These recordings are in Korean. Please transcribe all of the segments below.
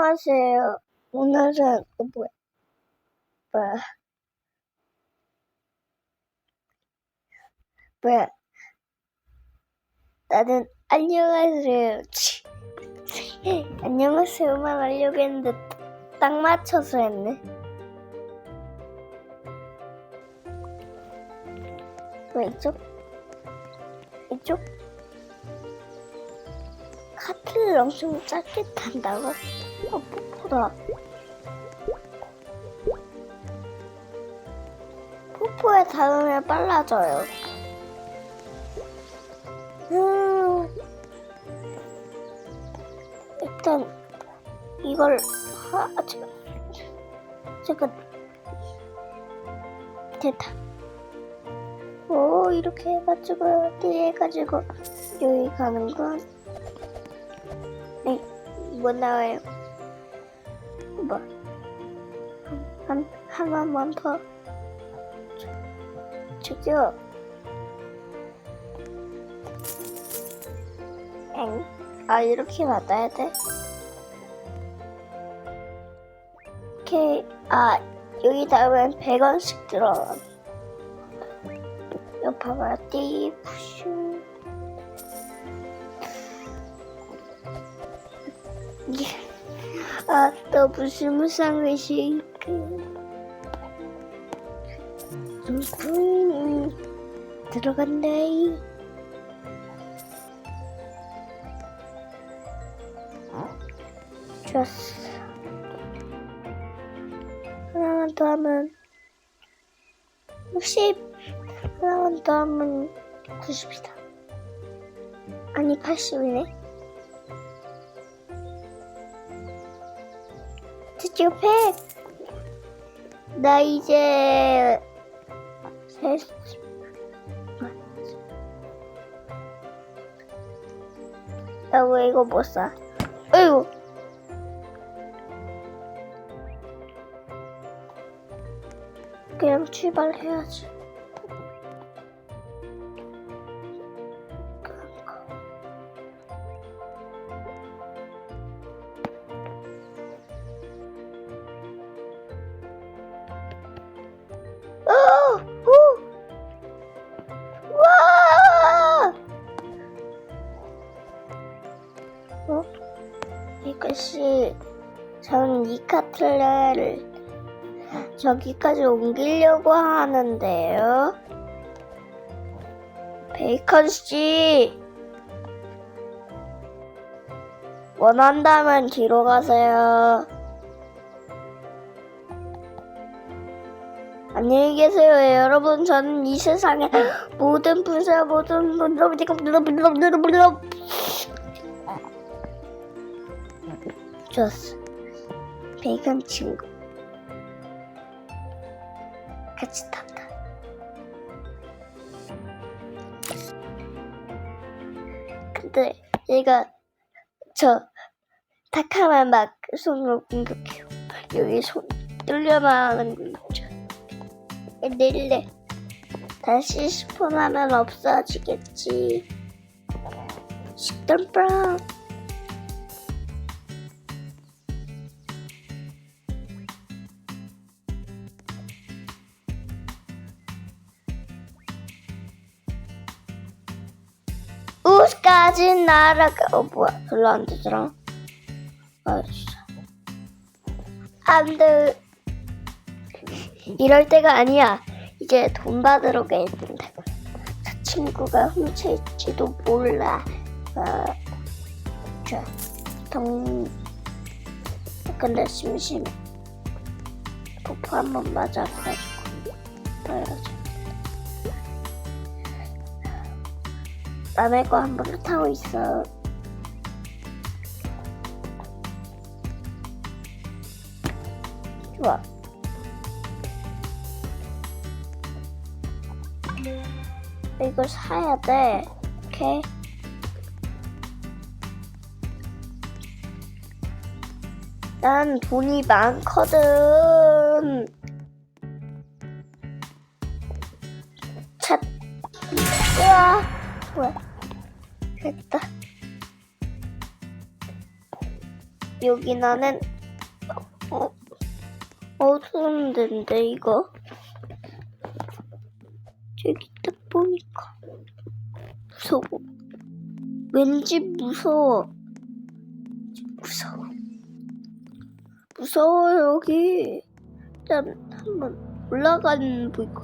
안녕하세요. 오늘은 어 뭐야? 뭐야? 뭐야? 나는 안녕하세요. 치. 안녕하세요만 하려고 했는데 딱 맞춰서 했네. 왜 이쪽? 이쪽? 카트를 엄청 짧게 탄다고? 어, 뽀뽀다. 뽀뽀에 닿으면 빨라져요. 음, 일단 이걸 하, 잠깐, 잠깐 됐다. 오 이렇게 해가지고 뒤에 해가지고 여기 가는 건 네, 뭐 나와요? 뭐? 한, 하나만 더. 저기요. 엥? 아, 이렇게 받아야 돼? 이렇게, 아, 여기 닿으면 100원씩 들어가. 이거 봐봐요. 띠, 푸슈. 아, 또 무슨 무상 외식. 음, 들어간다. 좋았어. 하나만 더 하면 60. 하나만 더 하면 90이다. 아니, 80이네. 팩! 나 이제 세... 나왜 이거 못 사? 어이구 그냥 출발해야지 카틀레를 저기까지 옮기려고 하는데요. 베이컨 씨 원한다면 뒤로 가세요. 안녕히 계세요, 여러분. 저는 이 세상의 모든 분야 모든 좋았어. 베이컨 친구. 같이 탔다. 근데 얘가 저 탁하면 막 손으로 공격해요. 여기 손 뚫려나가는 거 있죠. 내릴래. 다시 스폰하면 없어지겠지. 식단 브라운. 날아가. 어 뭐야? 별로 안 되더라. 아. 안 돼. 이럴 때가 아니야. 이제 돈 받으러 가야 된다. 저 친구가 훔쳐있지도 몰라. 어, 자, 동. 근데 심심해. 포포 한번 맞아가지고 떠야지. 남의 거 한 번도 타고 있어. 좋아. 이걸 사야 돼. 오케이. 난 돈이 많거든. 차. 으아. 뭐야. 됐다. 여기 나는 어 어두운 데인데 이거 저기 딱 보니까 무서워. 왠지 무서워. 무서워. 무서워 여기. 일단 한번 올라가는 볼까?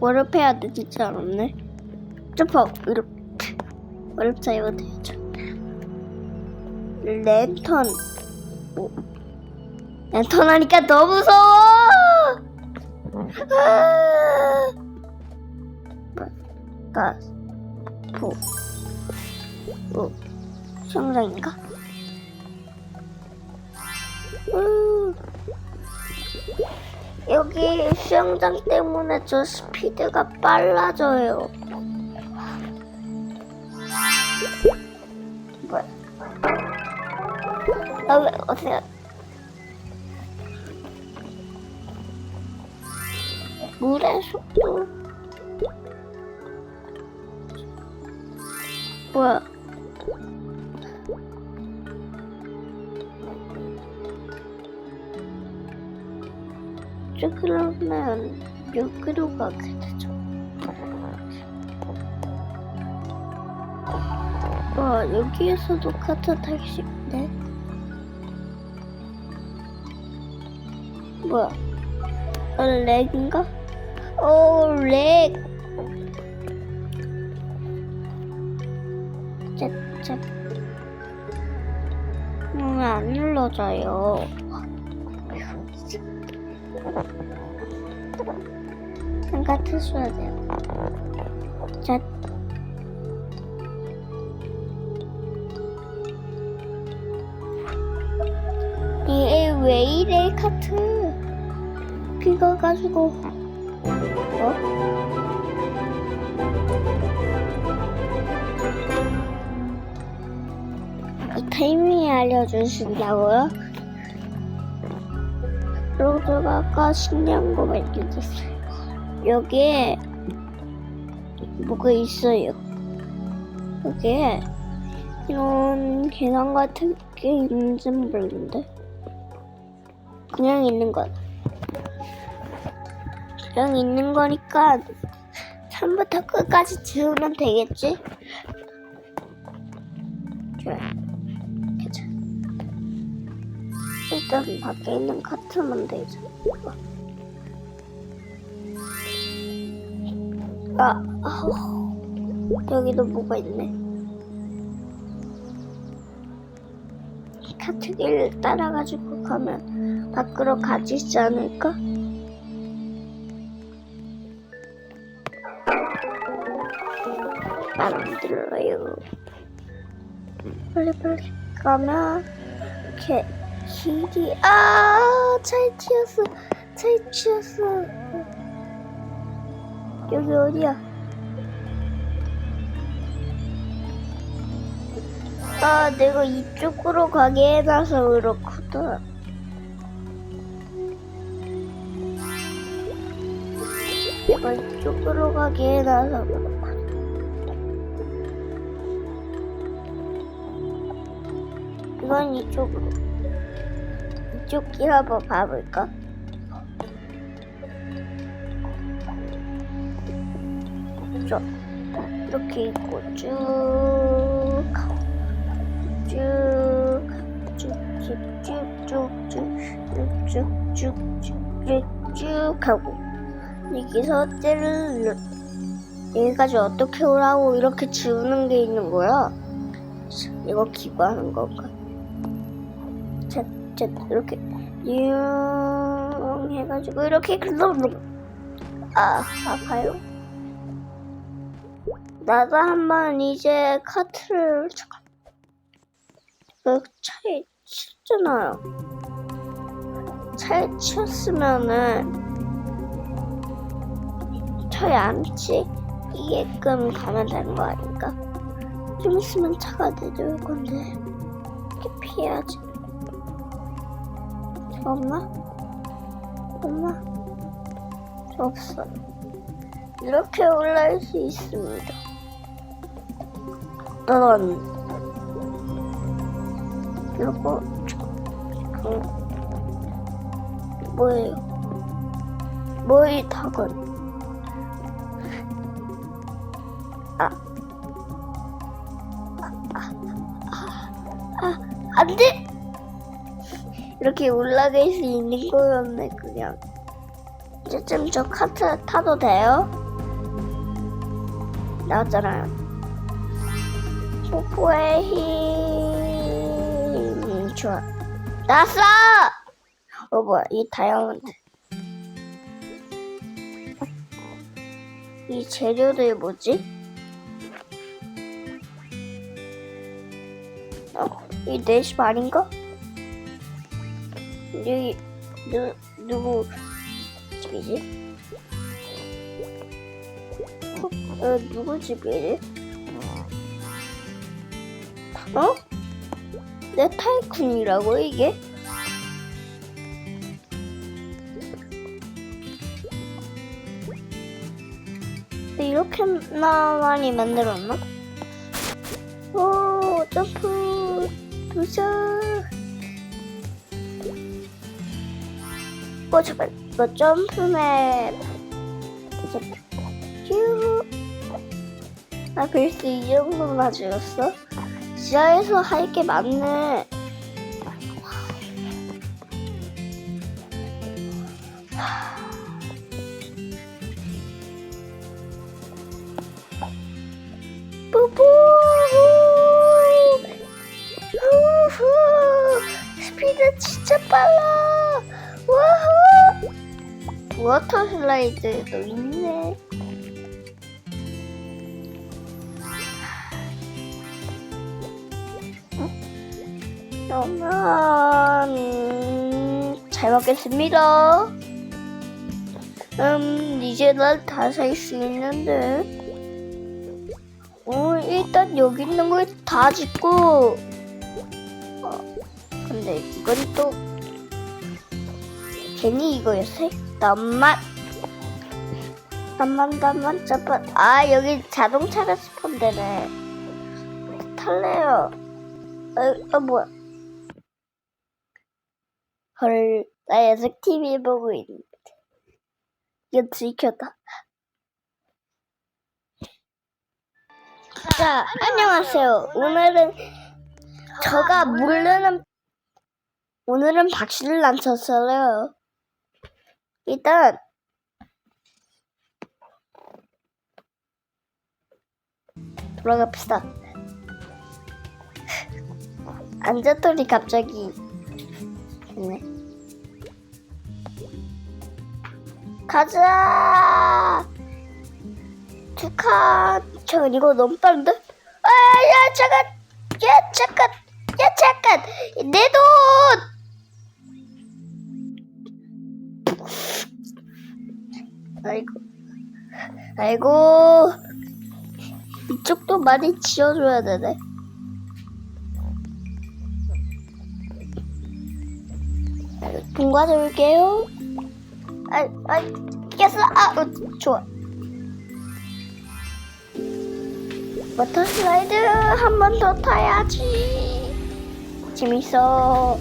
월업해야 되지 않았네. 점프 이렇게 월업자 이거 되죠. 랜턴. 오. 랜턴 하니까 더 무서워. 아! 가스, 포, 오, 수영장인가? 음, 여기 수영장 때문에 저 스피드가 빨라져요. 아, 왜, 어떻게, 물의 속도. 뭐야? 저 그러면 여기로 가게 되죠. 와 여기에서도 카트 타기 쉽네. 뭐야? 어, 렉인가? 오 렉. 짝짝. 음, 안 눌러져요. 한가 트셔야 돼요. 자. 얘왜 이래 카트? 비가 가지고 어? 이 타이밍 알려주신다고요? 제가 아까 신기한 거 발견했어요. 여기에 뭐가 있어요. 여기에 이런 계산 같은 게 있는지 모르는데 그냥 있는 거 그냥 있는 거니까 처음부터 끝까지 지우면 되겠지? 좋아 괜찮아 일단 밖에 있는 카트만 되죠 아, 아우. 여기도 뭐가 있네. 카트길 따라가지고 가면 밖으로 가지지 않을까? 안 들어요. 빨리 빨리 가면 이렇게 길이 아잘 튀었어 잘 튀었어 여기 어디야? 아, 내가 이쪽으로 가게 해놔서. 내가 이쪽으로 가게 해놔서 이건 이쪽으로. 이쪽 길 한번 봐볼까? 쭉 이렇게 있고 쭉 가고 쭉쭉쭉쭉쭉쭉쭉쭉쭉 하고 여기서 찌르르 여기까지 어떻게 오라고 이렇게 지우는 게 있는 거야 이거 기부하는 건가 자, 자 이렇게 융 해가지고 이렇게 글러블 아 아파요 나도 한번 이제 카트를 잠깐 그 차에 쳤잖아요. 차에 쳤으면은 차에 안 치게끔 가면 되는 거 아닌가? 좀 있으면 차가 내려올 건데 이렇게 피해야지. 없나? 저 없어. 이렇게 올라올 수 있습니다. 넌 그리고 그 뭐예요? 뭐이 닭은 아, 아, 안 돼! 이렇게 올라갈 수 있는 거였네, 그냥. 이제쯤 저 카트 타도 돼요? 나왔잖아요. 뽀뽀의 힘. 좋아. 나왔어! 어, 뭐야, 이 다이아몬드. 이 재료들 뭐지? 어, 이 넷이 아닌가? 여기 누 누구 집이지? 어, 어 누구 집이지? 어? 내 타이쿤이라고 이게? 이렇게나 많이 만들었나? 오 점프 도전 어 잠깐 이거 점프맵 휴. 아 글쎄 이 정도나 지었어? 지하에서 할 게 많네 슬라이드도 있네. 그러면 잘 먹겠습니다. 음 이제 날다살 수 있는데. 어, 일단 여기 있는 걸 다 짓고. 어, 근데 이건 또 괜히 이거였어? 남만 남만 잠깐 아 여기 자동차가 스폰되네. 탈래요? 아, 아 뭐야? 헐나 연속 TV 보고 있는데. 이거 들켰다. 자, 안녕하세요. 오늘은 저가 모르는 오늘은 박씨를 안 쳤어요. 일단 돌아갑시다. 앉았더니 갑자기 됐네. 가자. 축하. 저 이거 너무 빠른데? 아, 야, 잠깐. 야, 잠깐. 야, 잠깐. 내 돈. 아이고. 아이고. 이쪽도 많이 지어줘야 되네. 돈 가져올게요. 아, 아, 깼어. 아, 어, 좋아. 워터 슬라이드 한 번 더 타야지. 재밌어.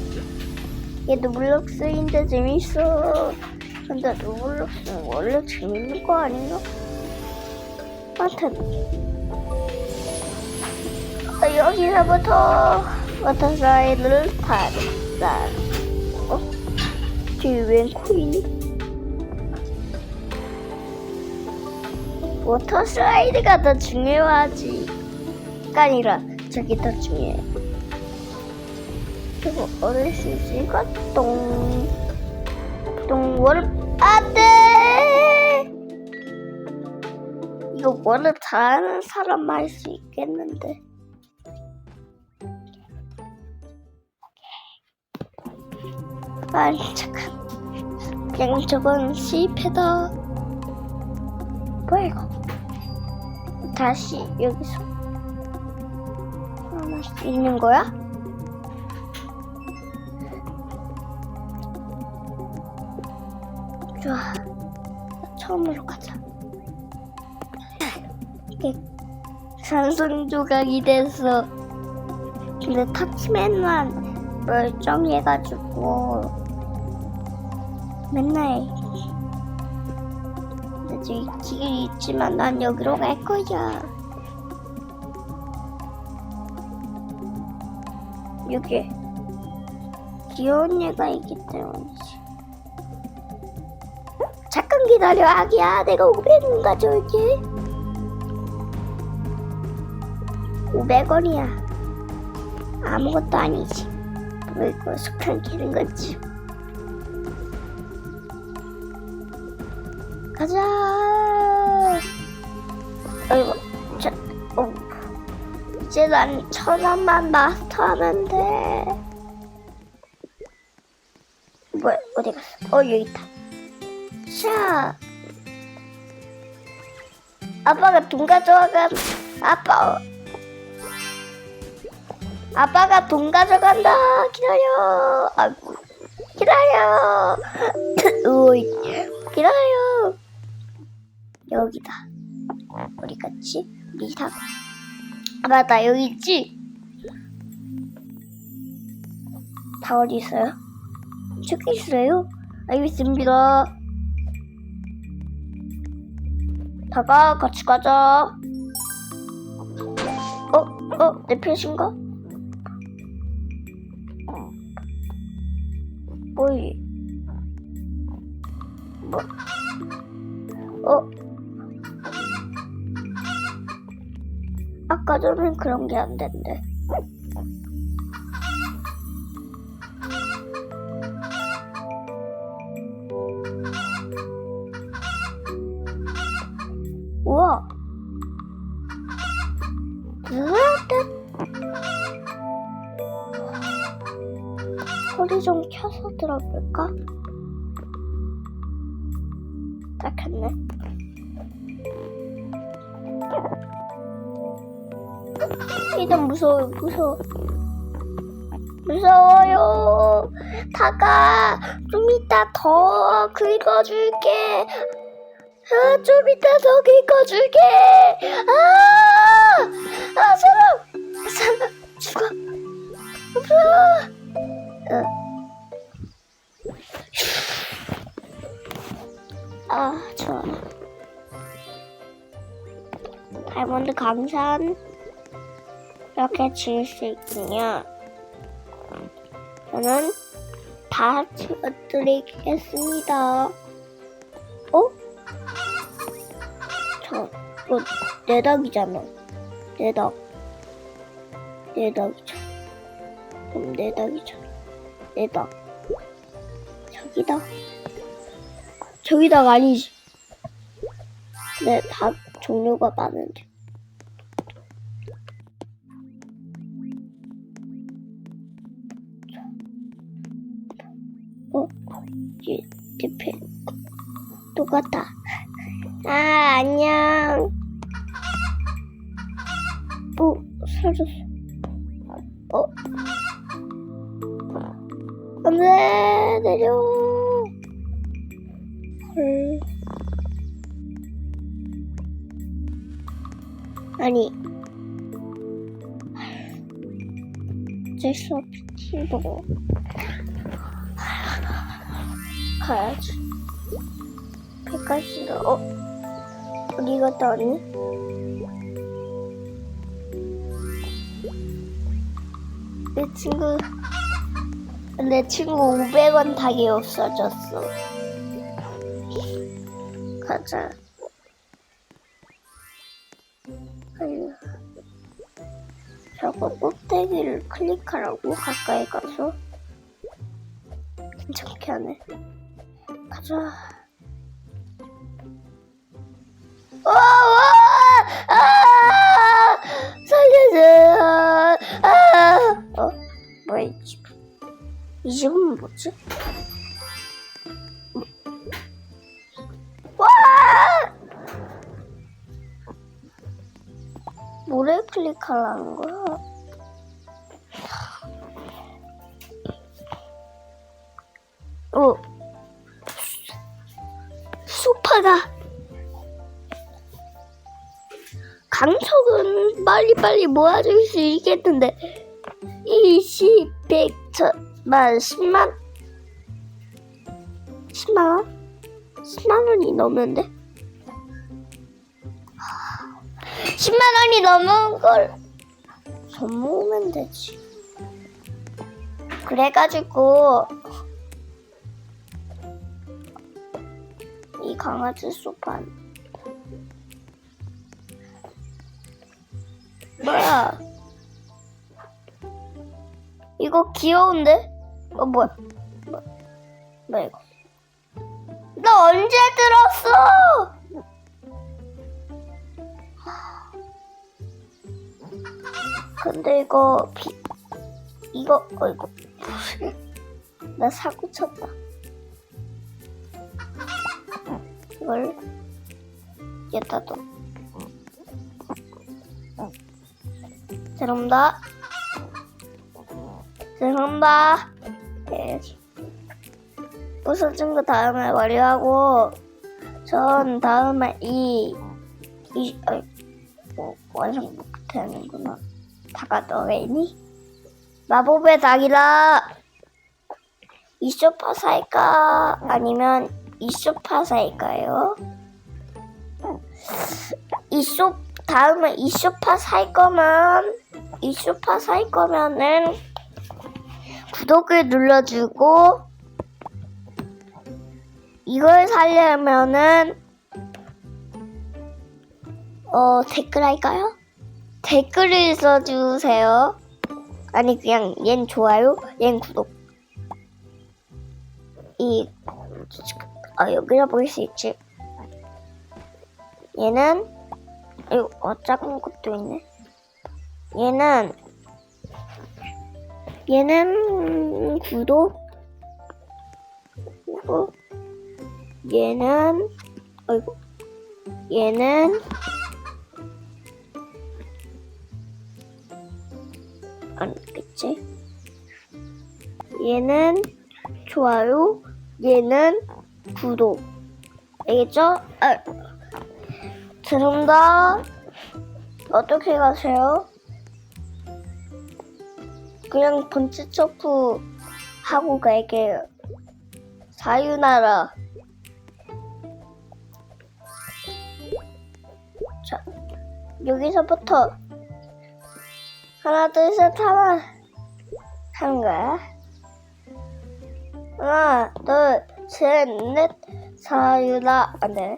얘도 블록스인데 재밌어. 근데 로블록스는 원래 재밌는 거 아닌가? 아무튼 어, 여기서부터 워터 슬라이드를 타자. 어? 뒤에 웬 코인이? 워터 슬라이드가 더 중요하지. 가 아니라 저기 더 중요해. 그리고 얻을 수 있으니까 똥. 똥 워를 안 돼! 이거 워를 잘하는 사람만 할 수 있겠는데. 아니, 잠깐. 그냥 저건 실패다. 뭐야 이거 다시 여기서 수 있는 거야? 좋아 처음으로 가자 이게 산성 조각이 돼서 근데 타치맨만 멀쩡해가지고 맨날 저기 길이 있지만 난 여기로 갈 거야. 여기 귀여운 애가 있기 때문이지. 잠깐 기다려 아기야. 내가 500원 가져올게 500원이야. 아무것도 아니지. 뭐 이거 숙한 캐는 거지 가자. 어이구 자, 어. 이제 난 천원만 마스터하면 돼 뭐야 어디 갔어? 어 여기 있다. 자 아빠가 돈 가져간 아빠 아빠가 돈 가져간다. 기다려. 아이고 기다려. 기다려 여기다 어디 갔지 우리 사 아, 맞다 여기 있지 다 어디 있어요 저기 있어요 알겠습니다 다가 같이 가자 어? 어? 내 편신가? 뭐이? 뭐? 어? 아까 전엔 그런 게 안 된대. 우와. 소리 좀 켜서 들어볼까? 딱 했네. 이건 무서워, 무서워. 무서워요. 다가 좀 이따 더 긁어줄게. 아, 좀 이따 더 긁어줄게. 아, 아, 사람, 사람 죽어. 무서워. 아, 좋아. 다이몬드 감산 이렇게 지을 수 있군요. 저는 다 지어드리겠습니다. 어? 저, 이거 내 닭이잖아. 내 닭. 내 닭이잖아. 그럼 내 닭이잖아. 내 닭. 저기다. 저기다가 아니지. 내 닭 종류가 많은데. 이 디펜 똑같다. 아, 안녕. 어, 사라졌어. 어? 안 돼, 내려. 헐. 아니. 어쩔 수 없지, 뭐. 가야지. 백화시로, 어? 어디 갔다 왔니? 내 친구, 내 친구 500원 닭이 없어졌어. 가자. 아유. 저거 꼭대기를 클릭하라고 가까이 가서 괜찮게 하네. 가자. 와, 와, 아, 살려줘. 아, 어, 뭐야 이 집? 이 집은 뭐지? 와! 뭐래 클릭하라는 거야? 빨리빨리 모아줄 수 있겠는데 20, 100, 저만 10만 10만 원? 10만 원이 넘는데? 10만 원이 넘은 걸 선모으면 되지. 그래가지고 이 강아지 소판 뭐야? 이거 귀여운데? 어 뭐야? 뭐, 뭐야 이거? 나 언제 들었어? 근데 이거 비 이거 어이구 나 사고 쳤다. 이걸 여기다 둬. 죄송합니다. 죄송합니다. 네. 부서진 거 다음에 완료하고 전 다음에 이, 이, 어이, 뭐, 완성 못하는구나. 다가 너왜 있니? 마법의 닭이라 이 소파 살까? 아니면 이 소파 살까요? 이 소, 다음에 이 소파 살 거면, 이 소파 살 거면은 구독을 눌러주고, 이걸 살려면은, 어, 댓글 할까요? 댓글을 써주세요. 아니, 그냥, 얜 좋아요, 얜 구독. 이, 아, 여기다 볼수 있지. 얘는, 이거, 어, 작은 것도 있네. 얘는, 얘는 구독, 구독, 얘는, 어이구, 얘는, 아니겠지? 얘는 좋아요, 얘는 구독. 알겠죠? 아, 죄송합니다. 어떻게 가세요? 그냥 번치 점프 하고 갈게요. 사유나라. 자, 여기서부터 하나, 둘, 셋 하나 하는 거야. 하나, 둘, 셋, 넷, 사유나 안 돼.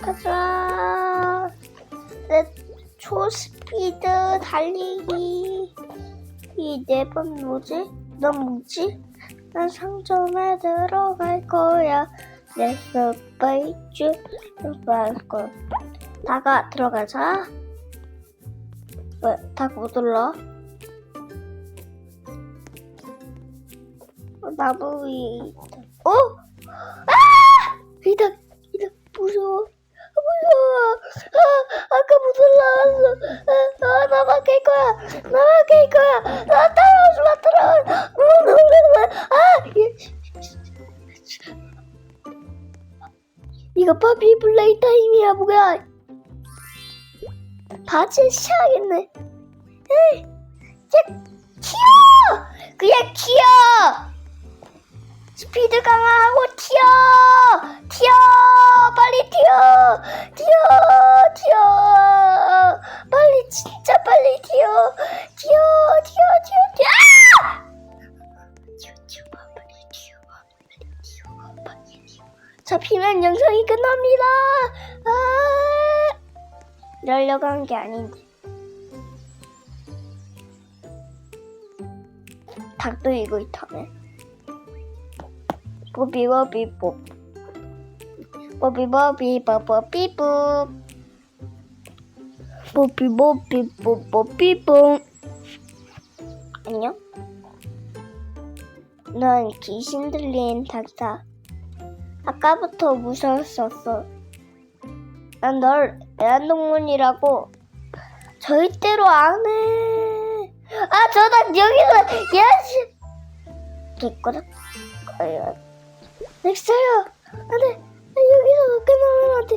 가자. 내 초스피드 달리기. 이네번 뭐지? 넌 뭐지? 난 상점에 들어갈 거야. 내 들어갈 거야. 다가 들어가자. 왜? 다못 올라? 어, 나무 위에 있다. 어? 아! 이다, 이다, 무서워. 아, 무서워. 아, 아까 못 올라왔어. 아, 아, 나 막힐 거야. 나 막힐 거야. 나 따라오지 마, 따라오지 마. 어, 나 오지 마. 아! 예. 이거 파피 플레이 타임이야, 뭐야. 바지 시작하겠네. 에이, 야, 튀어! 그냥 튀어! 스피드 강화하고 튀어! 튀어! 빨리 튀어! 튀어! 튀어! 빨리 진짜 빨리 튀어! 튀어! 튀어! 튀어! 튀어! 아! 잡히면 영상이 끝납니다! 아! 이러려고 한 게 아닌데. 닭도 이거 있다네. 뽀비뽀비 뽀. 뽀비뽀비 뽀뽀비 뽀. 뽀비뽀비 뽀뽀비 뽀. 안녕? 넌 귀신 들린 닭다. 아까부터 무서웠었어. 난 널 애완동물이라고 절대로 안 해. 아, 저닭 여기서 예시. 됐거 넥서요. 안돼. 나 여기서 끝나면 안 돼.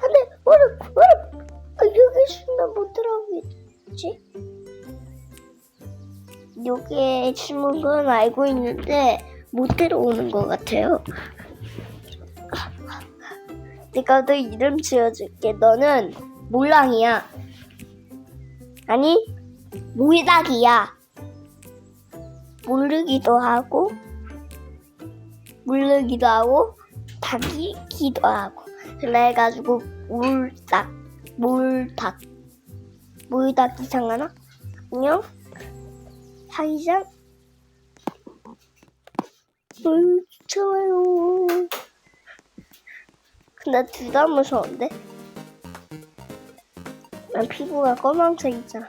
안돼. 오른 오른. 아, 여기 있으면 못 들어오겠지. 여기에 숨은 건 알고 있는데 못 들어오는 것 같아요. 내가 너 이름 지어줄게. 너는 몰랑이야. 아니, 몰닥이야. 모르기도 하고, 모르기도 하고, 닭이 기도 하고. 그래가지고, 몰닥, 몰닭. 몰닭 이상하나? 안녕? 사기장? 음, 좋아요. 근데 둘 다 무서운데? 난 피부가 검은색이잖아.